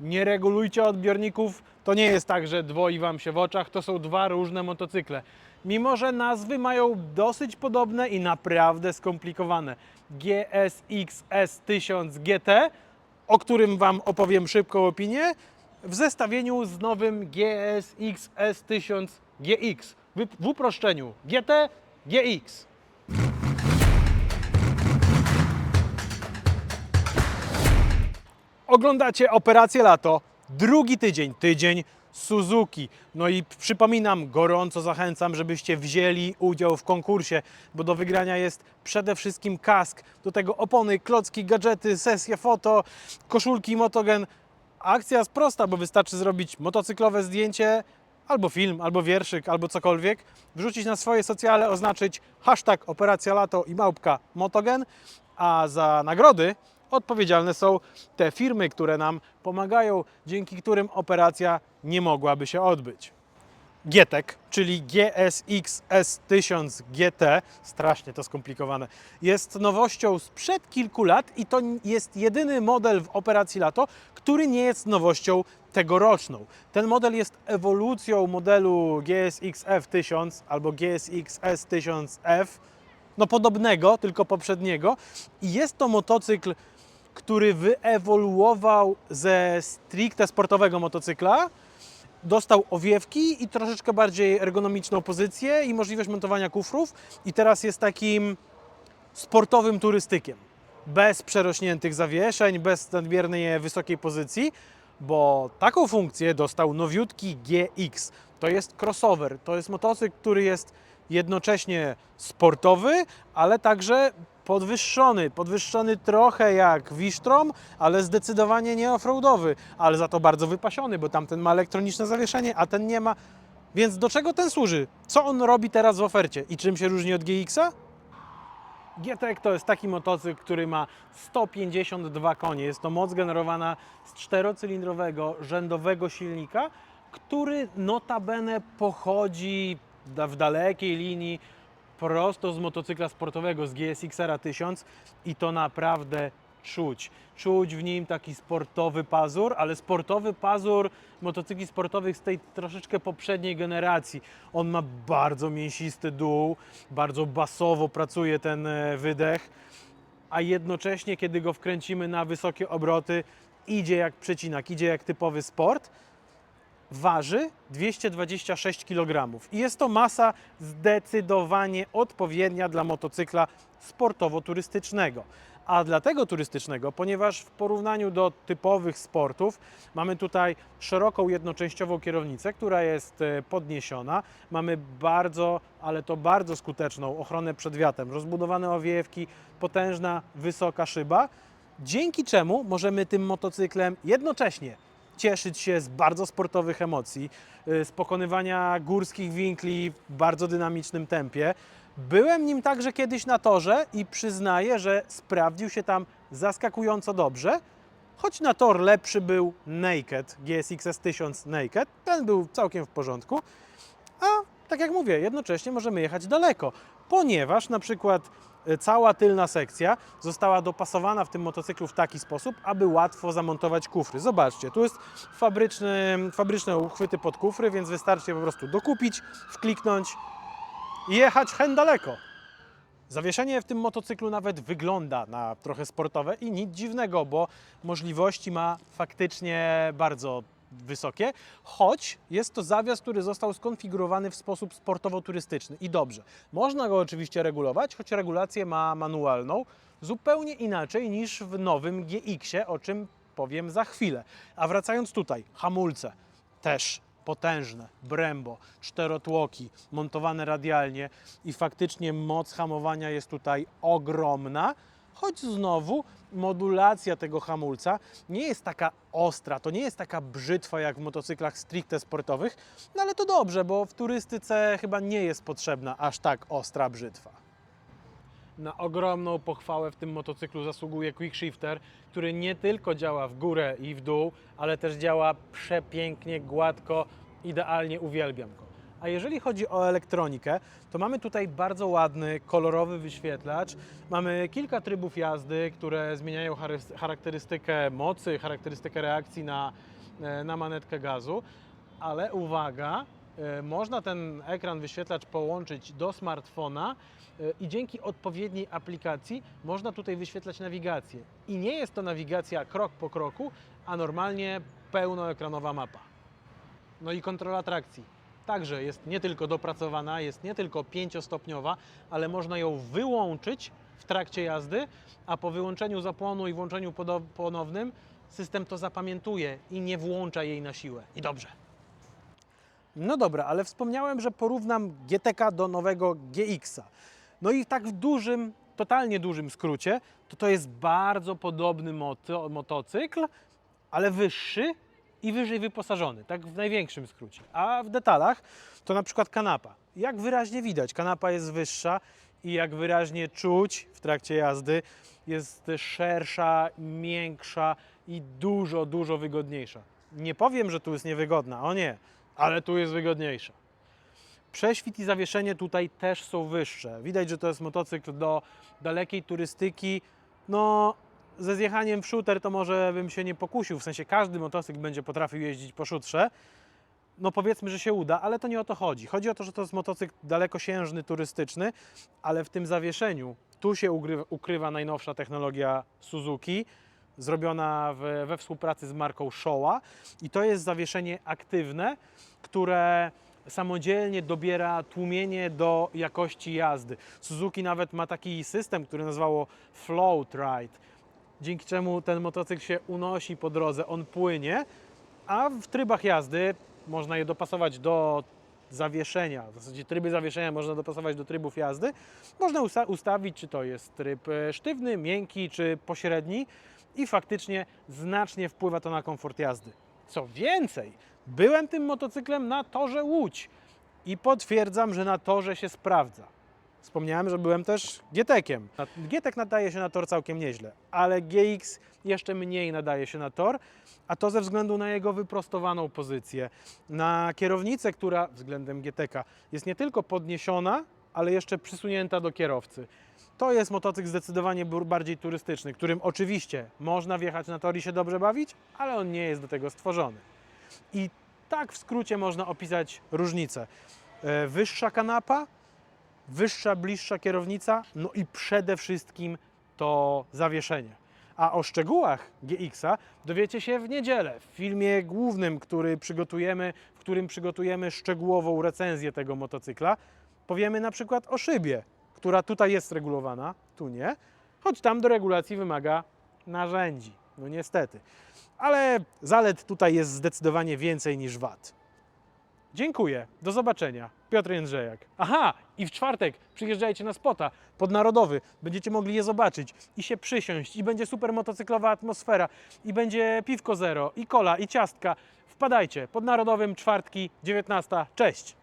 Nie regulujcie odbiorników. To nie jest tak, że dwoi Wam się w oczach. To są dwa różne motocykle. Mimo, że nazwy mają dosyć podobne i naprawdę skomplikowane. GSX S1000 GT, o którym Wam opowiem szybką opinię, w zestawieniu z nowym GSX S1000 GX. W, uproszczeniu GT GX. Oglądacie Operację Lato, drugi tydzień, tydzień Suzuki. No i przypominam, gorąco zachęcam, żebyście wzięli udział w konkursie, bo do wygrania jest przede wszystkim kask, do tego opony, klocki, gadżety, sesje foto, koszulki Motogen. Akcja jest prosta, bo wystarczy zrobić motocyklowe zdjęcie, albo film, albo wierszyk, albo cokolwiek, wrzucić na swoje socjale, oznaczyć hashtag Operacja Lato i małpka Motogen, a za nagrody odpowiedzialne są te firmy, które nam pomagają, dzięki którym operacja nie mogłaby się odbyć. Gietek, czyli GSX S1000 GT, strasznie to skomplikowane, jest nowością sprzed kilku lat i to jest jedyny model w operacji Lato, który nie jest nowością tegoroczną. Ten model jest ewolucją modelu GSX F1000 albo GSX S1000F, no podobnego, tylko poprzedniego i jest to motocykl, który wyewoluował ze stricte sportowego motocykla, dostał owiewki i troszeczkę bardziej ergonomiczną pozycję i możliwość montowania kufrów i teraz jest takim sportowym turystykiem. Bez przerośniętych zawieszeń, bez nadmiernej wysokiej pozycji, bo taką funkcję dostał nowiutki GX. To jest crossover, to jest motocykl, który jest jednocześnie sportowy, ale także podwyższony. Podwyższony trochę jak Wisztrom, ale zdecydowanie nie offroadowy, ale za to bardzo wypasiony, bo tamten ma elektroniczne zawieszenie, a ten nie ma. Więc do czego ten służy? Co on robi teraz w ofercie i czym się różni od GX-a? GTEC to jest taki motocykl, który ma 152 konie. Jest to moc generowana z czterocylindrowego rzędowego silnika, który notabene pochodzi w dalekiej linii prosto z motocykla sportowego, z GSX-R 1000 i to naprawdę czuć. Czuć w nim taki sportowy pazur, ale sportowy pazur motocykli sportowych z tej troszeczkę poprzedniej generacji. On ma bardzo mięsisty dół, bardzo basowo pracuje ten e, wydech, a jednocześnie kiedy go wkręcimy na wysokie obroty, idzie jak przecinak, idzie jak typowy sport waży 226 kg i jest to masa zdecydowanie odpowiednia dla motocykla sportowo-turystycznego. A dlatego turystycznego, ponieważ w porównaniu do typowych sportów mamy tutaj szeroką jednoczęściową kierownicę, która jest e, podniesiona. Mamy bardzo, ale to bardzo skuteczną ochronę przed wiatrem, rozbudowane owiewki, potężna, wysoka szyba, dzięki czemu możemy tym motocyklem jednocześnie cieszyć się z bardzo sportowych emocji, y, z pokonywania górskich winkli w bardzo dynamicznym tempie. Byłem nim także kiedyś na torze i przyznaję, że sprawdził się tam zaskakująco dobrze. Choć na tor lepszy był Naked, GSX S1000 Naked, ten był całkiem w porządku. A tak jak mówię, jednocześnie możemy jechać daleko, ponieważ na przykład cała tylna sekcja została dopasowana w tym motocyklu w taki sposób, aby łatwo zamontować kufry. Zobaczcie, tu jest fabryczny, fabryczne uchwyty pod kufry, więc wystarczy po prostu dokupić, wkliknąć i jechać hen daleko. Zawieszenie w tym motocyklu nawet wygląda na trochę sportowe i nic dziwnego, bo możliwości ma faktycznie bardzo wysokie, choć jest to zawias, który został skonfigurowany w sposób sportowo-turystyczny i dobrze. Można go oczywiście regulować, choć regulację ma manualną, zupełnie inaczej niż w nowym GX-ie, o czym powiem za chwilę. A wracając tutaj, hamulce też potężne, Brembo, czterotłoki, montowane radialnie i faktycznie moc hamowania jest tutaj ogromna, choć znowu modulacja tego hamulca nie jest taka ostra, to nie jest taka brzytwa jak w motocyklach stricte sportowych, no ale to dobrze, bo w turystyce chyba nie jest potrzebna aż tak ostra brzytwa. Na ogromną pochwałę w tym motocyklu zasługuje Quick Shifter, który nie tylko działa w górę i w dół, ale też działa przepięknie, gładko, idealnie uwielbiam go. A jeżeli chodzi o elektronikę, to mamy tutaj bardzo ładny, kolorowy wyświetlacz. Mamy kilka trybów jazdy, które zmieniają charakterystykę mocy, charakterystykę reakcji na, e, na manetkę gazu. Ale uwaga, e, można ten ekran wyświetlacz połączyć do smartfona e, i dzięki odpowiedniej aplikacji można tutaj wyświetlać nawigację. I nie jest to nawigacja krok po kroku, a normalnie pełnoekranowa mapa. No i kontrola trakcji. Także jest nie tylko dopracowana, jest nie tylko pięciostopniowa, ale można ją wyłączyć w trakcie jazdy, a po wyłączeniu zapłonu i włączeniu ponownym system to zapamiętuje i nie włącza jej na siłę. I dobrze. No dobra, ale wspomniałem, że porównam GTK do nowego GX-a. No i tak w dużym, totalnie dużym skrócie, to to jest bardzo podobny moto, motocykl, ale wyższy i wyżej wyposażony, tak w największym skrócie. A w detalach to na przykład kanapa. Jak wyraźnie widać, kanapa jest wyższa i jak wyraźnie czuć w trakcie jazdy, jest szersza, miększa i dużo, dużo wygodniejsza. Nie powiem, że tu jest niewygodna, o nie, ale tu jest wygodniejsza. Prześwit i zawieszenie tutaj też są wyższe. Widać, że to jest motocykl do dalekiej turystyki. No, ze zjechaniem w shooter to może bym się nie pokusił, w sensie każdy motocykl będzie potrafił jeździć po szutrze. No powiedzmy, że się uda, ale to nie o to chodzi. Chodzi o to, że to jest motocykl dalekosiężny, turystyczny, ale w tym zawieszeniu tu się ukrywa najnowsza technologia Suzuki, zrobiona w, we współpracy z marką Showa i to jest zawieszenie aktywne, które samodzielnie dobiera tłumienie do jakości jazdy. Suzuki nawet ma taki system, który nazwało Float Ride, dzięki czemu ten motocykl się unosi po drodze, on płynie, a w trybach jazdy można je dopasować do zawieszenia. W zasadzie tryby zawieszenia można dopasować do trybów jazdy. Można usta- ustawić, czy to jest tryb e, sztywny, miękki, czy pośredni i faktycznie znacznie wpływa to na komfort jazdy. Co więcej, byłem tym motocyklem na torze Łódź i potwierdzam, że na torze się sprawdza. Wspomniałem, że byłem też GTEkiem. GTEK nadaje się na tor całkiem nieźle, ale GX jeszcze mniej nadaje się na tor, a to ze względu na jego wyprostowaną pozycję. Na kierownicę, która względem GTK jest nie tylko podniesiona, ale jeszcze przysunięta do kierowcy. To jest motocykl zdecydowanie bardziej turystyczny, którym oczywiście można wjechać na tor i się dobrze bawić, ale on nie jest do tego stworzony. I tak w skrócie można opisać różnicę. E, Wyższa kanapa, wyższa, bliższa kierownica, no i przede wszystkim to zawieszenie. A o szczegółach GX-a dowiecie się w niedzielę w filmie głównym, który przygotujemy, w którym przygotujemy szczegółową recenzję tego motocykla. Powiemy na przykład o szybie, która tutaj jest regulowana, tu nie, choć tam do regulacji wymaga narzędzi. No niestety. Ale zalet tutaj jest zdecydowanie więcej niż wad. Dziękuję. Do zobaczenia. Piotr Jędrzejak. Aha, i w czwartek przyjeżdżajcie na spota podnarodowy. Będziecie mogli je zobaczyć i się przysiąść. I będzie super motocyklowa atmosfera. I będzie piwko zero, i kola, i ciastka. Wpadajcie. Podnarodowym czwartki, 19. Cześć.